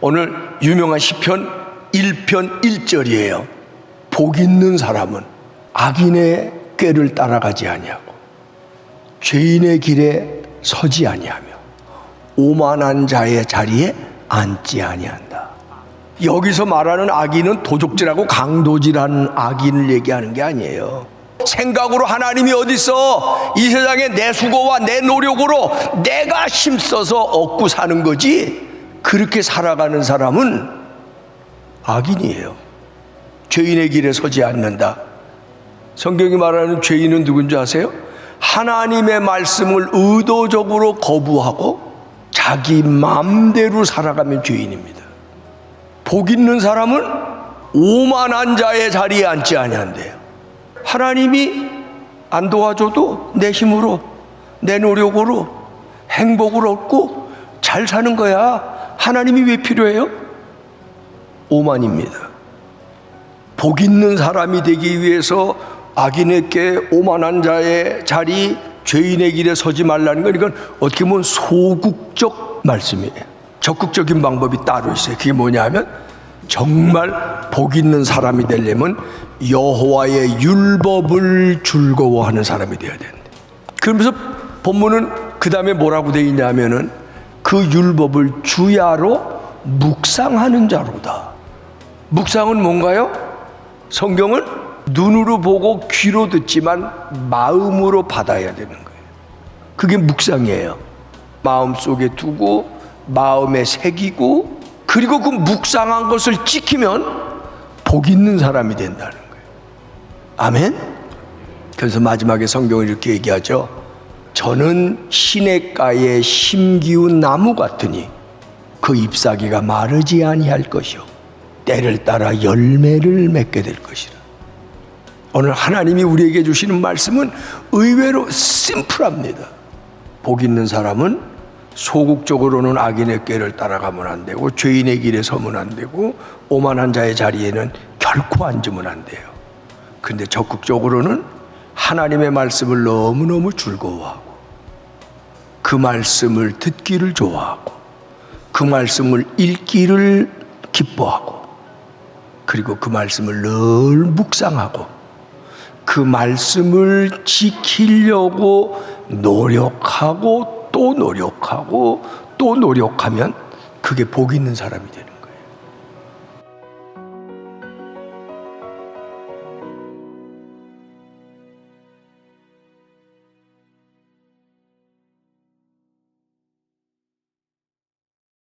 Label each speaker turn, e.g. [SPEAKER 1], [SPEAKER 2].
[SPEAKER 1] 오늘 유명한 시편 1편 1절이에요. 복 있는 사람은 악인의 꾀를 따라가지 아니하고 죄인의 길에 서지 아니하며 오만한 자의 자리에 앉지 아니한다. 여기서 말하는 악인은 도적질하고 강도질하는 악인을 얘기하는 게 아니에요. 생각으로 하나님이 어딨어? 이 세상에 내 수고와 내 노력으로 내가 힘써서 얻고 사는 거지. 그렇게 살아가는 사람은 악인이에요. 죄인의 길에 서지 않는다. 성경이 말하는 죄인은 누군지 아세요? 하나님의 말씀을 의도적으로 거부하고 자기 마음대로 살아가면 죄인입니다. 복 있는 사람은 오만한 자의 자리에 앉지 아니한대요. 하나님이 안 도와줘도 내 힘으로 내 노력으로 행복을 얻고 잘 사는 거야. 하나님이 왜 필요해요? 오만입니다. 복 있는 사람이 되기 위해서 악인에게 오만한 자의 자리, 죄인의 길에 서지 말라는 건 이건 어떻게 보면 소극적 말씀이에요. 적극적인 방법이 따로 있어요. 그게 뭐냐면 정말 복 있는 사람이 되려면 여호와의 율법을 즐거워하는 사람이 되어야 된다. 그러면서 본문은 그 다음에 뭐라고 되어 있냐면은 그 율법을 주야로 묵상하는 자로다. 묵상은 뭔가요? 성경은 눈으로 보고 귀로 듣지만 마음으로 받아야 되는 거예요. 그게 묵상이에요. 마음 속에 두고 마음에 새기고 그리고 그 묵상한 것을 지키면 복 있는 사람이 된다는 거예요. 아멘? 그래서 마지막에 성경은 이렇게 얘기하죠. 저는 시냇가에 심기운 나무 같으니 그 잎사귀가 마르지 아니할 것이요 때를 따라 열매를 맺게 될 것이라. 오늘 하나님이 우리에게 주시는 말씀은 의외로 심플합니다. 복 있는 사람은 소극적으로는 악인의 꾀를 따라가면 안 되고 죄인의 길에 서면 안 되고 오만한 자의 자리에는 결코 앉으면 안 돼요. 근데 적극적으로는 하나님의 말씀을 너무너무 즐거워하고 그 말씀을 듣기를 좋아하고 그 말씀을 읽기를 기뻐하고 그리고 그 말씀을 늘 묵상하고 그 말씀을 지키려고 노력하고 또 노력하고 또 노력하면 그게 복 있는 사람이 되는 거예요.